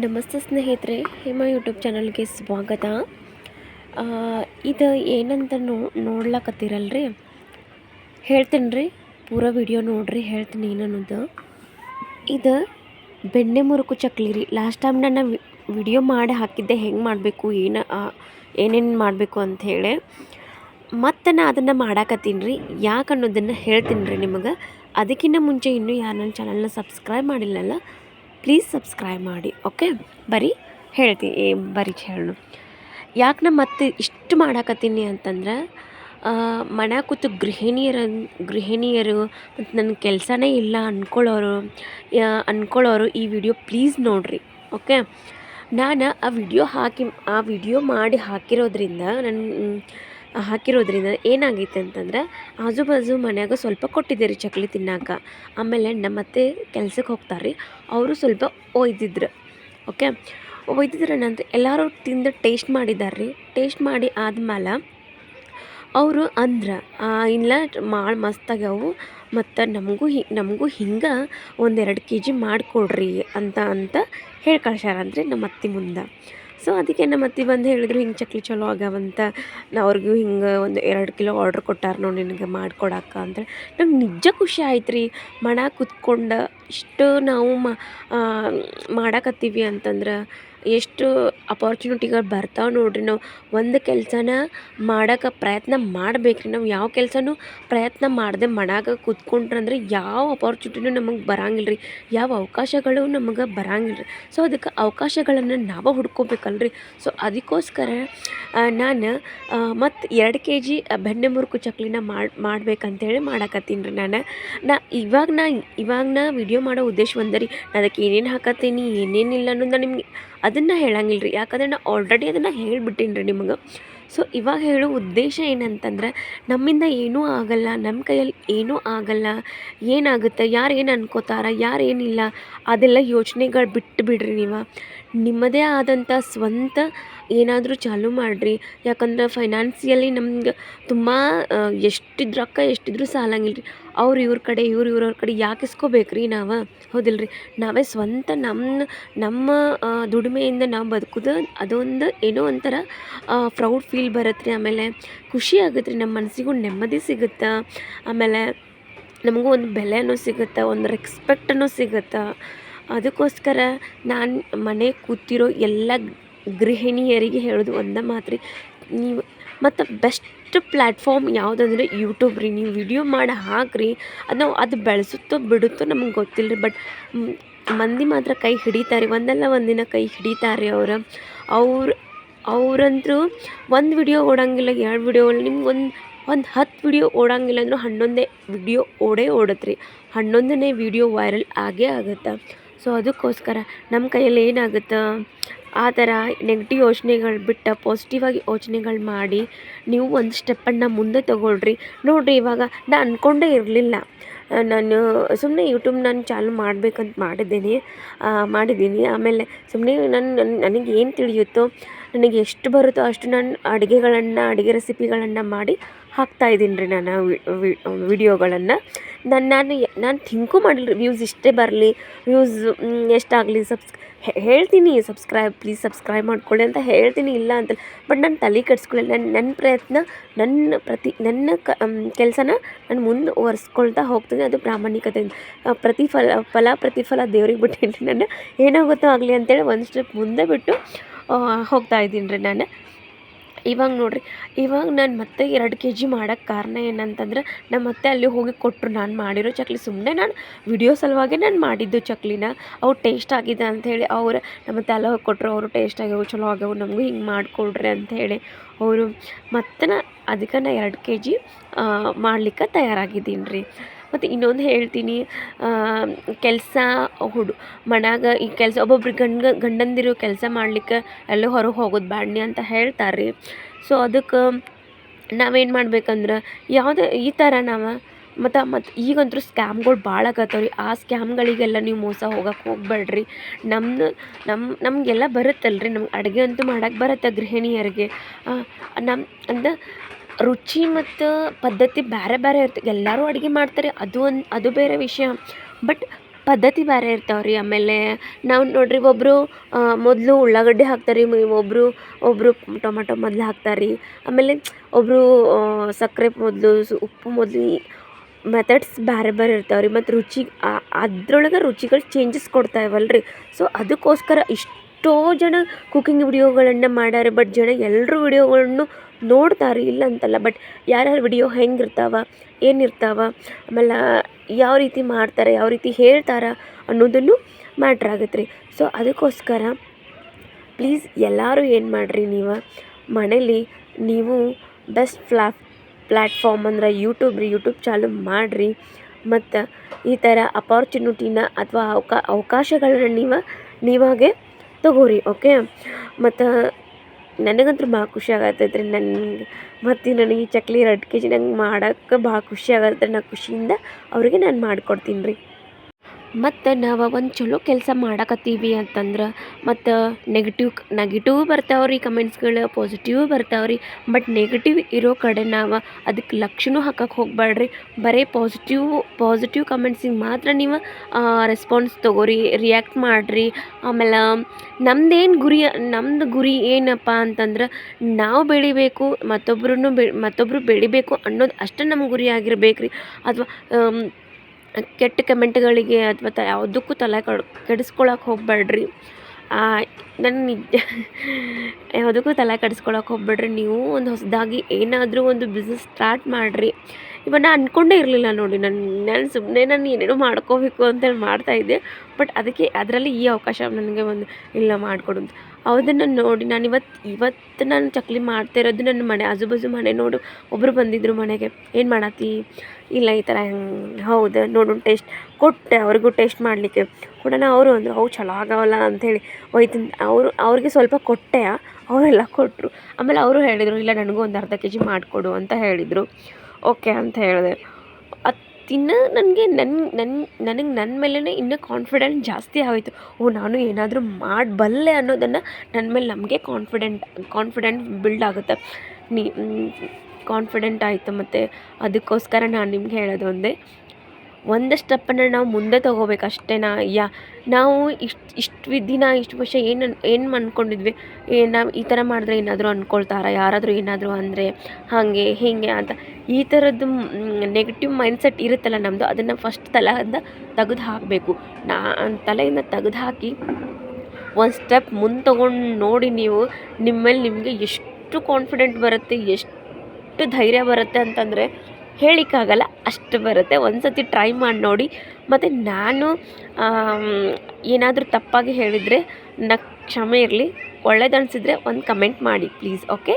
ನಮಸ್ತೆ ಸ್ನೇಹಿತರೆ, ಹೇಮ ಯೂಟ್ಯೂಬ್ ಚಾನಲ್ಗೆ ಸ್ವಾಗತ. ಇದು ಏನಂತ ನೋ ನೋಡ್ಲಕತ್ತೀರಲ್ರಿ? ಹೇಳ್ತೀನಿ ರೀ ಪೂರ ವಿಡಿಯೋ ನೋಡ್ರಿ, ಹೇಳ್ತೀನಿ ಏನನ್ನೋದು. ಇದು ಬೆಣ್ಣೆ ಮುರುಕು ಚಕ್ಲಿ ರೀ. ಲಾಸ್ಟ್ ಟೈಮ್ ನಾನು ವಿಡಿಯೋ ಮಾಡಿ ಹಾಕಿದ್ದೆ, ಹೆಂಗೆ ಮಾಡಬೇಕು, ಏನು ಏನೇನು ಮಾಡಬೇಕು ಅಂಥೇಳಿ ಮತ್ತು ನಾನು ಅದನ್ನು ಮಾಡಾಕತ್ತೀನಿ ರೀ. ಯಾಕೆ ಅನ್ನೋದನ್ನು ಹೇಳ್ತೀನಿ ರೀ ನಿಮಗೆ. ಅದಕ್ಕಿಂತ ಮುಂಚೆ ಇನ್ನೂ ಯಾರು ನನ್ನ ಚಾನಲ್ನ ಸಬ್ಸ್ಕ್ರೈಬ್ ಮಾಡಿಲ್ಲಲ್ಲ ಪ್ಲೀಸ್ ಸಬ್ಸ್ಕ್ರೈಬ್ ಮಾಡಿ ಓಕೆ ಬರೀ ಹೇಳ್ತೀನಿ ಏ, ಬರೀ ಹೇಳು. ಯಾಕೆ ನಾ ಮತ್ತೆ ಇಷ್ಟು ಮಾಡಾಕತ್ತೀನಿ ಅಂತಂದ್ರೆ ಮನ್ಯಾಗ ಕೂತು ಗೃಹಿಣಿಯರ, ಗೃಹಿಣಿಯರು ಮತ್ತು ನನ್ನ ಕೆಲಸನೇ ಇಲ್ಲ ಅಂದ್ಕೊಳ್ಳೋರು ಅಂದ್ಕೊಳ್ಳೋರು ಈ ವಿಡಿಯೋ ಪ್ಲೀಸ್ ನೋಡಿರಿ ಓಕೆ ನಾನು ಆ ವಿಡಿಯೋ ಹಾಕಿ, ಆ ವಿಡಿಯೋ ಮಾಡಿ ಹಾಕಿರೋದ್ರಿಂದ ನನ್ನ ಹಾಕಿರೋದ್ರಿಂದ ಏನಾಗೈತೆ ಅಂತಂದ್ರೆ ಆಜು ಬಾಜು ಮನ್ಯಾಗ ಸ್ವಲ್ಪ ಕೊಟ್ಟಿದ್ದೆ ರೀ ಚಕ್ಲಿ ತಿನ್ನಾಕ. ಆಮೇಲೆ ನಮ್ಮ ಅತ್ತೆ ಕೆಲ್ಸಕ್ಕೆ ಹೋಗ್ತಾರೆ ರೀ ಅವರು ಸ್ವಲ್ಪ ಒಯ್ದಿದ್ರು. ಓಕೆ? ಒಯ್ದಿದ್ರೆ ನಂತರ ಎಲ್ಲರೂ ತಿಂದು ಟೇಸ್ಟ್ ಮಾಡಿದ್ದಾರೆ ರೀ ಟೇಸ್ಟ್ ಮಾಡಿ ಆದ್ಮೇಲೆ ಅವರು ಅಂದ್ರೆ ಇಲ್ಲ ಭಾಳ ಮಸ್ತಾಗ್ಯಾವು ಮತ್ತು ನಮಗೂ ಹಿ, ನಮಗೂ ಹಿಂಗೆ ಒಂದೆರಡು ಕೆ ಜಿ ಮಾಡಿಕೊಡ್ರಿ ಅಂತ ಅಂತ ಹೇಳಿ ಕಳ್ಸ್ಯಾರಂದ್ರೆ ನಮ್ಮ ಅತ್ತೆ ಮುಂದೆ. ಸೊ ಅದಕ್ಕೆ ನಮ್ಮ ಅತ್ತಿ ಬಂದು ಹೇಳಿದ್ರು, ಹಿಂಗೆ ಚಕ್ಲಿ ಚಲೋ ಆಗ್ಯಾವಂತ ನಾ ಅವ್ರಿಗೂ ಹಿಂಗೆ ಒಂದು ಎರಡು ಕಿಲೋ ಆರ್ಡ್ರ್ ಕೊಟ್ಟಾರ ನೋಡಿ ನಿನಗೆ ಮಾಡ್ಕೊಡಕ್ಕ ಅಂತೇಳಿ ನಂಗೆ ನಿಜ ಖುಷಿ ಆಯ್ತು ರೀ ಮಣ ಕುತ್ಕೊಂಡು ಇಷ್ಟು ನಾವು ಮಾಡಾಕತ್ತೀವಿ ಅಂತಂದ್ರೆ ಎಷ್ಟು ಅಪಾರ್ಚುನಿಟಿಗಳು ಬರ್ತಾವೆ ನೋಡ್ರಿ ನಾವು. ಒಂದು ಕೆಲಸನ ಮಾಡೋಕೆ ಪ್ರಯತ್ನ ಮಾಡ್ಬೇಕು ರೀ ನಾವು ಯಾವ ಕೆಲಸನೂ ಪ್ರಯತ್ನ ಮಾಡದೆ ಮನ್ಯಾಗ ಕೂತ್ಕೊಂಡ್ರಂದ್ರೆ ಯಾವ ಅಪಾರ್ಚುನಿಟಿನೂ ನಮಗೆ ಬರಂಗಿಲ್ಲ ರೀ ಯಾವ ಅವಕಾಶಗಳು ನಮಗೆ ಬರಂಗಿಲ್ಲ ರೀ ಸೊ ಅದಕ್ಕೆ ಅವಕಾಶಗಳನ್ನು ನಾವು ಹುಡ್ಕೋಬೇಕಲ್ರಿ. ಸೊ ಅದಕ್ಕೋಸ್ಕರ ನಾನು ಮತ್ತು ಎರಡು ಕೆ ಜಿ ಬೆಣ್ಣೆ ಮುರುಕು ಚಕ್ಲಿನ ಮಾಡಿ, ಮಾಡ್ಬೇಕಂತೇಳಿ ಮಾಡಾಕತ್ತೀನಿ ರೀ ನಾನು. ನಾ ಇವಾಗ ನಾ ಇವಾಗ ನಾ ವಿಡಿಯೋ ಮಾಡೋ ಉದ್ದೇಶ ಒಂದೇ ರೀ. ಅದಕ್ಕೆ ಏನೇನು ಹಾಕತ್ತೀನಿ ಏನೇನಿಲ್ಲ ಅನ್ನೋದು ನಾನು ನಿಮಗೆ ಅದನ್ನು ಹೇಳಂಗಿಲ್ಲ ರೀ ಯಾಕಂದ್ರೆ ನಾ ಆಲ್ರೆಡಿ ಅದನ್ನು ಹೇಳ್ಬಿಟ್ಟೀನಿ ರೀ ನಿಮಗೆ. ಸೊ ಇವಾಗ ಹೇಳೋ ಉದ್ದೇಶ ಏನಂತಂದ್ರೆ, ನಮ್ಮಿಂದ ಏನೂ ಆಗಲ್ಲ ನಮ್ಮ ಕೈಯಲ್ಲಿ ಏನೂ ಆಗಲ್ಲ, ಏನಾಗುತ್ತೆ, ಯಾರು ಏನು ಅನ್ಕೋತಾರ, ಯಾರು ಏನಿಲ್ಲ, ಅದೆಲ್ಲ ಯೋಚನೆಗಳು ಬಿಟ್ಟು ಬಿಡ್ರಿ ನೀವು. ನಿಮ್ಮದೇ ಆದಂಥ ಸ್ವಂತ ಏನಾದರೂ ಚಾಲೂ ಮಾಡಿರಿ. ಯಾಕಂದ್ರೆ ಫೈನಾನ್ಸಿಯಲಿ ನಮ್ಗೆ ತುಂಬ ಎಷ್ಟಿದ್ರು ರೊಕ್ಕ ಎಷ್ಟಿದ್ರೂ ಸಾಲಂಗಿಲ್ಲ ರೀ ಅವ್ರು ಇವ್ರ ಕಡೆ, ಇವ್ರು ಇವ್ರವ್ರ ಕಡೆ ಯಾಕೆ ಇಸ್ಕೋಬೇಕು ರೀ ನಾವು? ಹೌದಿಲ್ಲ ರೀ ನಾವೇ ಸ್ವಂತ ನಮ್ಮ ನಮ್ಮ ದುಡಿಮೆಯಿಂದ ನಾವು ಬದುಕುದು ಅದೊಂದು ಏನೋ ಒಂಥರ ಪ್ರೌಡ್ ಫೀಲ್ ಬರುತ್ತೆ ರೀ ಆಮೇಲೆ ಖುಷಿ ಆಗುತ್ತೆ ರೀ ನಮ್ಮ ಮನಸ್ಸಿಗೂ ನೆಮ್ಮದಿ ಸಿಗುತ್ತೆ? ಆಮೇಲೆ ನಮಗೂ ಒಂದು ಬೆಲೆನೂ ಸಿಗುತ್ತೆ? ಒಂದು ರೆಸ್ಪೆಕ್ಟನೂ ಸಿಗುತ್ತೆ? ಅದಕ್ಕೋಸ್ಕರ ನಾನು ಮನೆ ಕೂತಿರೋ ಎಲ್ಲ ಗೃಹಿಣಿಯರಿಗೆ ಹೇಳೋದು ಒಂದೇ ಮಾತ್ರ ನೀವು ಮತ್ತು ಬೆಸ್ಟ್ ಪ್ಲ್ಯಾಟ್ಫಾರ್ಮ್ ಯಾವುದಂದ್ರೆ ಯೂಟ್ಯೂಬ್ ರೀ. ನೀವು ವಿಡಿಯೋ ಮಾಡಿ ಹಾಕ್ರಿ. ಅದು ಅದು ಬೆಳೆಸುತ್ತೋ ಬಿಡುತ್ತೋ ನಮಗೆ ಗೊತ್ತಿಲ್ಲ ರೀ ಬಟ್ ಮಂದಿ ಮಾತ್ರ ಕೈ ಹಿಡಿತಾರೆ. ಒಂದಲ್ಲ ಒಂದಿನ ಕೈ ಹಿಡಿತಾರೆ ಅವರು. ಅವ್ರು ಅವರಂತೂ ಒಂದು ವಿಡಿಯೋ ಓಡಂಗಿಲ್ಲ, ಎರಡು ವಿಡಿಯೋ ನಿಮ್ಗೆ ಒಂದು ಒಂದು ಹತ್ತು ವಿಡಿಯೋ ಓಡಂಗಿಲ್ಲ ಅಂದರೂ ಹನ್ನೊಂದೇ ವಿಡಿಯೋ ಓಡೇ ಓಡತ್ತೆ ರೀ. ಹನ್ನೊಂದನೇ ವಿಡಿಯೋ ವೈರಲ್ ಆಗೇ ಆಗುತ್ತೆ. ಸೊ ಅದಕ್ಕೋಸ್ಕರ ನಮ್ಮ ಕೈಯಲ್ಲಿ ಏನಾಗುತ್ತೆ? ಆ ಥರ ನೆಗೆಟಿವ್ ಯೋಚನೆಗಳು ಬಿಟ್ಟು ಪಾಸಿಟಿವ್ ಆಗಿ ಯೋಚನೆಗಳು ಮಾಡಿ ನೀವು ಒಂದು ಸ್ಟೆಪ್ಪನ್ನು ಮುಂದೆ ತಗೊಳ್ರಿ. ನೋಡಿರಿ ಇವಾಗ ನಾ ಅಂದ್ಕೊಂಡೇ ಇರಲಿಲ್ಲ. ನಾನು ಸುಮ್ಮನೆ ಯೂಟ್ಯೂಬ್ ನಾನು ಚಾಲು ಮಾಡಬೇಕಂತ ಮಾಡಿದ್ದೀನಿ. ಮಾಡಿದ್ದೀನಿ. ಆಮೇಲೆ ಸುಮ್ಮನೆ ನನ್ನ ನನಗೆ ಏನು ತಿಳಿಯುತ್ತೋ, ನನಗೆ ಎಷ್ಟು ಬರುತ್ತೋ ಅಷ್ಟು ನಾನು ಅಡುಗೆಗಳನ್ನು, ಅಡುಗೆ ರೆಸಿಪಿಗಳನ್ನು ಮಾಡಿ ಹಾಕ್ತಾಯಿದ್ದೀನಿ ರೀ ನಾನು ವಿಡಿಯೋಗಳನ್ನು. ನಾನು ನಾನು ನಾನು ಥಿಂಕು ಮಾಡಲಿ ವ್ಯೂಸ್ ಇಷ್ಟೇ ಬರಲಿ ವ್ಯೂಸ್ ಎಷ್ಟಾಗಲಿ ಸಬ್ಸ್ ಹೇಳ್ತೀನಿ ಸಬ್ಸ್ಕ್ರೈಬ್ ಪ್ಲೀಸ್ ಸಬ್ಸ್ಕ್ರೈಬ್ ಮಾಡ್ಕೊಳ್ಳಿ ಅಂತ ಹೇಳ್ತೀನಿ, ಇಲ್ಲ ಅಂತ ಬಟ್ ನಾನು ತಲೆ ಕೆಡಿಸ್ಕೊಳ್ಳಿ ನನ್ನ ನನ್ನ ಪ್ರಯತ್ನ ನನ್ನ ಪ್ರತಿ, ನನ್ನ ಕ ಕೆಲಸನ ನಾನು ಮುಂದೆ ಒರೆಸ್ಕೊಳ್ತಾ ಹೋಗ್ತೀನಿ, ಅದು ಪ್ರಾಮಾಣಿಕತೆಯಿಂದ ಪ್ರತಿಫಲ, ಫಲ, ಪ್ರತಿಫಲ ದೇವ್ರಿಗೆ ಬಿಟ್ಟೇನಿ ನಾನು. ಏನಾಗುತ್ತೋ ಆಗಲಿ ಅಂತೇಳಿ ಒಂದು ಸ್ಟೆಪ್ ಮುಂದೆ ಬಿಟ್ಟು ಹೋಗ್ತಾ ಇದ್ದೀನಿ ರೀ ನಾನು. ಇವಾಗ ನೋಡ್ರಿ, ಇವಾಗ ನಾನು ಮತ್ತೆ ಎರಡು ಕೆ ಜಿ ಮಾಡೋಕ್ಕೆ ಕಾರಣ ಏನಂತಂದ್ರೆ ನಮ್ಮ ಮತ್ತೆ ಅಲ್ಲಿ ಹೋಗಿ ಕೊಟ್ಟರು ನಾನು ಮಾಡಿರೋ ಚಕ್ಲಿ ಸುಮ್ಮನೆ ನಾನು ವಿಡಿಯೋ ಸಲುವಾಗಿ ನಾನು ಮಾಡಿದ್ದು ಚಕ್ಲಿನ. ಅವು ಟೇಸ್ಟ್ ಆಗಿದೆ ಅಂಥೇಳಿ ಅವ್ರು ನಮ್ಮ ಅತ್ತೆ ಹೋಗಿ ಕೊಟ್ಟರು ಅವರು ಟೇಸ್ಟ್ ಆಗ್ಯಾವು, ಚಲೋ ಆಗ್ಯಾವು, ನಮಗೂ ಹಿಂಗೆ ಮಾಡಿಕೊಡ್ರಿ ಅಂಥೇಳಿ ಅವರು ಮತ್ತೆ ನಾ ಅದಕ್ಕೆ ನಾ ಎರಡು ಕೆ ಜಿ ಮಾಡ್ಲಿಕ್ಕೆ ತಯಾರಾಗಿದ್ದೀನಿ ರೀ ಮತ್ತು ಇನ್ನೊಂದು ಹೇಳ್ತೀನಿ ಕೆಲಸ ಹುಡು, ಮನ್ಯಾಗ ಈ ಕೆಲಸ ಒಬ್ಬೊಬ್ರಿಗೆ ಗಂಡ, ಗಂಡಂದಿರು ಕೆಲಸ ಮಾಡ್ಲಿಕ್ಕೆ ಎಲ್ಲೋ ಹೊರಗೆ ಹೋಗೋದು ಬ್ಯಾಡ್ನಿ ಅಂತ ಹೇಳ್ತಾರೆ ರೀ ಸೊ ಅದಕ್ಕೆ ನಾವೇನು ಮಾಡ್ಬೇಕಂದ್ರೆ ಯಾವುದೇ ಈ ಥರ ನಾವು ಮತ್ತು ಮತ್ತು ಈಗಂತೂ ಸ್ಕ್ಯಾಮ್ಗಳು ಭಾಳ ಆಗತ್ತವ್ರಿ. ಆ ಸ್ಕ್ಯಾಮ್ಗಳಿಗೆಲ್ಲ ನೀವು ಮೋಸ ಹೋಗಕ್ಕೆ ಹೋಗ್ಬೇಡ್ರಿ ನಮ್ಮದು ನಮ್ಮ ನಮಗೆಲ್ಲ ಬರುತ್ತಲ್ರಿ. ನಮ್ಗೆ ಅಡುಗೆ ಅಂತೂ ಮಾಡಕ್ಕೆ ಬರುತ್ತೆ ಗೃಹಿಣಿಯರಿಗೆ. ನಮ್ಮ ಅಂದ್ರೆ ರುಚಿ ಮತ್ತು ಪದ್ಧತಿ ಬೇರೆ ಬೇರೆ ಇರ್ತದೆ ಎಲ್ಲರೂ ಅಡುಗೆ ಮಾಡ್ತಾರೆ. ಅದು ಒಂದು ಅದು ಬೇರೆ ವಿಷಯ. ಬಟ್ ಪದ್ಧತಿ ಬೇರೆ ಇರ್ತಾವೆ ರೀ ಆಮೇಲೆ ನಾವು ನೋಡಿರಿ ಒಬ್ಬರು ಮೊದಲು ಉಳ್ಳಾಗಡ್ಡೆ ಹಾಕ್ತಾರೆ ರೀ ಒಬ್ಬರು ಒಬ್ಬರು ಟೊಮೆಟೊ ಮೊದಲು ಹಾಕ್ತಾರೆ. ರೀ ಆಮೇಲೆ ಒಬ್ಬರು ಸಕ್ಕರೆ ಮೊದಲು ಉಪ್ಪು ಮೊದಲು ಮೆಥಡ್ಸ್ ಬೇರೆ ಬೇರೆ ಇರ್ತಾವೆ ರೀ ಮತ್ತು ರುಚಿ ಅದ್ರೊಳಗೆ ರುಚಿಗಳು ಚೇಂಜಸ್ ಕೊಡ್ತಾ ರೀ ಸೊ ಅದಕ್ಕೋಸ್ಕರ ಎಷ್ಟೋ ಜನ ಕುಕಿಂಗ್ ವಿಡಿಯೋಗಳನ್ನು ಮಾಡ್ಯಾರ ಬಟ್ ಜನ ಎಲ್ಲರೂ ವಿಡಿಯೋಗಳನ್ನು ನೋಡ್ತಾರೆ, ಇಲ್ಲ ಅಂತಲ್ಲ ಬಟ್ ಯಾರ್ಯಾರ ವಿಡಿಯೋ ಹೆಂಗಿರ್ತಾವ, ಏನಿರ್ತಾವ, ಆಮೇಲೆ ಯಾವ ರೀತಿ ಮಾಡ್ತಾರೆ, ಯಾವ ರೀತಿ ಹೇಳ್ತಾರೆ ಅನ್ನೋದನ್ನು ಮ್ಯಾಟ್ರ್ ಆಗುತ್ತೆ ರೀ ಸೊ ಅದಕ್ಕೋಸ್ಕರ ಪ್ಲೀಸ್ ಎಲ್ಲರೂ ಏನು ಮಾಡಿರಿ ನೀವು, ಮನೇಲಿ ನೀವು ಬೆಸ್ಟ್ ಫ್ಲಾ ಪ್ಲ್ಯಾಟ್ಫಾರ್ಮ್ ಅಂದ್ರೆ ಯೂಟ್ಯೂಬ್ ರೀ ಯೂಟ್ಯೂಬ್ ಚಾಲು ಮಾಡಿರಿ, ಮತ್ತು ಈ ಥರ ಅಪಾರ್ಚುನಿಟಿನ ಅಥವಾ ಅವಕಾ, ಅವಕಾಶಗಳನ್ನ ನೀವು, ನೀವಾಗೆ ತಗೋರಿ ಓಕೆ ಮತ್ತು ನನಗಂತೂ ಭಾಳ ಖುಷಿ ಆಗತ್ತೈತ್ರಿ ನನಗೆ. ಮತ್ತು ನನಗೆ ಚಕ್ಲಿ ಎರಡು ಕೆ ಜಿ ನಂಗೆ ಮಾಡಕ್ಕೆ ಭಾಳ ಖುಷಿ ಆಗತ್ತೆ ನಾ ಖುಷಿಯಿಂದ ಅವರಿಗೆ ನಾನು ಮಾಡ್ಕೊಡ್ತೀನಿ ರೀ. ಮತ್ತು ನಾವು ಒಂದು ಚಲೋ ಕೆಲಸ ಮಾಡಕತ್ತೀವಿ ಅಂತಂದ್ರೆ ಮತ್ತು ನೆಗೆಟಿವ್ ನೆಗೆಟಿವ್ ಬರ್ತಾವೆ ರೀ ಕಮೆಂಟ್ಸ್ಗಳು ಪಾಸಿಟಿವ್ ಬರ್ತಾವೆ ರೀ ಬಟ್ ನೆಗೆಟಿವ್ ಇರೋ ಕಡೆ ನಾವು ಅದಕ್ಕೆ ಲಕ್ಷನೂ ಹಾಕಕ್ಕೆ ಹೋಗಬೇಡ್ರಿ ಬರೀ ಪಾಸಿಟಿವ್ ಪಾಸಿಟಿವ್ ಕಮೆಂಟ್ಸಿಗೆ ಮಾತ್ರ ನೀವು ರೆಸ್ಪಾನ್ಸ್ ತೊಗೋರಿ ರಿಯಾಕ್ಟ್ ಮಾಡಿರಿ. ಆಮೇಲೆ ನಮ್ದೇನು ಗುರಿ, ನಮ್ದು ಗುರಿ ಏನಪ್ಪ ಅಂತಂದ್ರೆ ನಾವು ಬೆಳಿಬೇಕು ಮತ್ತೊಬ್ಬರನ್ನು ಬೆ ಮತ್ತೊಬ್ಬರು ಬೆಳಿಬೇಕು ಅನ್ನೋದು ಅಷ್ಟೇ ನಮ್ಮ ಗುರಿ ಆಗಿರ್ಬೇಕು ರೀ ಅಥವಾ ಕೆಟ್ಟ ಕಮೆಂಟ್ಗಳಿಗೆ ಅಥವಾ ತ, ಯಾವುದಕ್ಕೂ ತಲೆ ಕಡ್ ಕೆಡಿಸ್ಕೊಳಕ್ಕೆ ಹೋಗಬೇಡ್ರಿ. ನನ್ನ ಯಾವುದಕ್ಕೂ ತಲೆ ಕೆಡಿಸ್ಕೊಳಕ್ಕೆ ಹೋಗಬೇಡ್ರಿ. ನೀವು ಒಂದು ಹೊಸದಾಗಿ ಏನಾದರೂ ಒಂದು ಬಿಸ್ನೆಸ್ ಸ್ಟಾರ್ಟ್ ಮಾಡಿರಿ. ಇವಾಗ ನಾನು ಅಂದ್ಕೊಂಡೇ ಇರಲಿಲ್ಲ ನೋಡಿ ನನ್ನ ನಾನು ಸುಮ್ಮನೆ ನಾನು ಏನೇನೋ ಮಾಡ್ಕೋಬೇಕು ಅಂತೇಳಿ ಮಾಡ್ತಾಯಿದ್ದೆ ಬಟ್ ಅದಕ್ಕೆ, ಅದರಲ್ಲಿ ಈ ಅವಕಾಶ ನನಗೆ ಒಂದು, ಇಲ್ಲ ಮಾಡಿಕೊಡು ಅಂತ. ಅದನ್ನು ನೋಡಿ ನಾನು ಇವತ್ತು ಇವತ್ತು ನಾನು ಚಕ್ಲಿ ಮಾಡ್ತಾ ಇರೋದು ನನ್ನ ಮನೆ, ಆಜುಬಾಜು ಮನೆ ನೋಡು. ಒಬ್ಬರು ಬಂದಿದ್ದರು ಮನೆಗೆ, ಏನು ಮಾಡತ್ತಿ ಇಲ್ಲ, ಈ ಥರ ಹೆಂಗೆ ಹೌದಾ, ನೋಡು, ಟೇಸ್ಟ್ ಕೊಟ್ಟೆ, ಅವ್ರಿಗೂ ಟೇಸ್ಟ್ ಮಾಡಲಿಕ್ಕೆ. ಕೊಡೋಣ, ಅವರು ಅಂದರು, ಅವು ಚಲೋ ಆಗೋಲ್ಲ ಅಂಥೇಳಿ ಒಯ್ತೀನಿ ಅವರು, ಅವ್ರಿಗೆ ಸ್ವಲ್ಪ ಕೊಟ್ಟೆ, ಅವರೆಲ್ಲ ಕೊಟ್ಟರು ಆಮೇಲೆ ಅವರು ಹೇಳಿದರು, ಇಲ್ಲ, ನನಗೂ ಒಂದು ಅರ್ಧ ಕೆ ಜಿ ಮಾಡಿಕೊಡು, ಅಂತ ಹೇಳಿದರು. ಓಕೆ, ಅಂತ ಹೇಳಿದೆ. ತಿನ್ನೋ ನನಗೆ ನನ್ನ ನನ್ನ ನನಗೆ ನನ್ನ ಮೇಲೇ ಇನ್ನೂ ಕಾನ್ಫಿಡೆಂಟ್ ಜಾಸ್ತಿ ಆಗೋಯ್ತು. ಓ, ನಾನು ಏನಾದರೂ ಮಾಡಬಲ್ಲೆ ಅನ್ನೋದನ್ನು ನನ್ನ ಮೇಲೆ ನಮಗೆ ಕಾನ್ಫಿಡೆಂಟ್ ಕಾನ್ಫಿಡೆಂಟ್ ಬಿಲ್ಡ್ ಆಗುತ್ತೆ. ನೀ ಕಾನ್ಫಿಡೆಂಟ್ ಆಯಿತು ಮತ್ತು ಅದಕ್ಕೋಸ್ಕರ ನಾನು ನಿಮ್ಗೆ ಹೇಳೋದು ಒಂದೇ. ಒಂದು ಸ್ಟೆಪ್ಪನ್ನು ನಾವು ಮುಂದೆ ತೊಗೋಬೇಕು ಅಷ್ಟೇ ಯಾ, ನಾವು ಇಷ್ಟು ಇಷ್ಟು ದಿನ, ಇಷ್ಟು ವರ್ಷ ಏನು ಏನು ಅಂದ್ಕೊಂಡಿದ್ವಿ ಏ, ನಾವು ಈ ಥರ ಮಾಡಿದ್ರೆ ಏನಾದರೂ ಅಂದ್ಕೊಳ್ತಾರಾ ಯಾರಾದರೂ ಏನಾದರೂ ಅಂದರೆ ಹಾಗೆ, ಹೀಗೆ ಅಂತ. ಈ ಥರದ್ದು ನೆಗೆಟಿವ್ ಮೈಂಡ್ಸೆಟ್ ಇರುತ್ತಲ್ಲ ನಮ್ಮದು ಅದನ್ನು ಫಸ್ಟ್ ತಲೆಯಿಂದ ತೆಗೆದು ಹಾಕಬೇಕು. ನಾ, ತಲೆಯಿಂದ ತೆಗೆದು ಹಾಕಿ ಒಂದು ಸ್ಟೆಪ್ ಮುಂದೆ ತೊಗೊಂಡು ನೋಡಿ ನೀವು ನಿಮ್ಮ ಮೇಲೆ ನಿಮಗೆ ಎಷ್ಟು ಕಾನ್ಫಿಡೆಂಟ್ ಬರುತ್ತೆ, ಎಷ್ಟು ಧೈರ್ಯ ಬರುತ್ತೆ ಅಂತಂದರೆ ಹೇಳಿಕ್ಕಾಗಲ್ಲ, ಅಷ್ಟು ಬರುತ್ತೆ. ಒಂದು ಸತಿ ಟ್ರೈ ಮಾಡಿ ನೋಡಿ. ಮತ್ತು ನಾನು ಏನಾದರೂ ತಪ್ಪಾಗಿ ಹೇಳಿದರೆ ನ ಕ್ಷಮೆ ಇರಲಿ. ಒಳ್ಳೇದು ಅನಿಸಿದ್ರೆ ಒಂದು ಕಮೆಂಟ್ ಮಾಡಿ ಪ್ಲೀಸ್ ಓಕೆ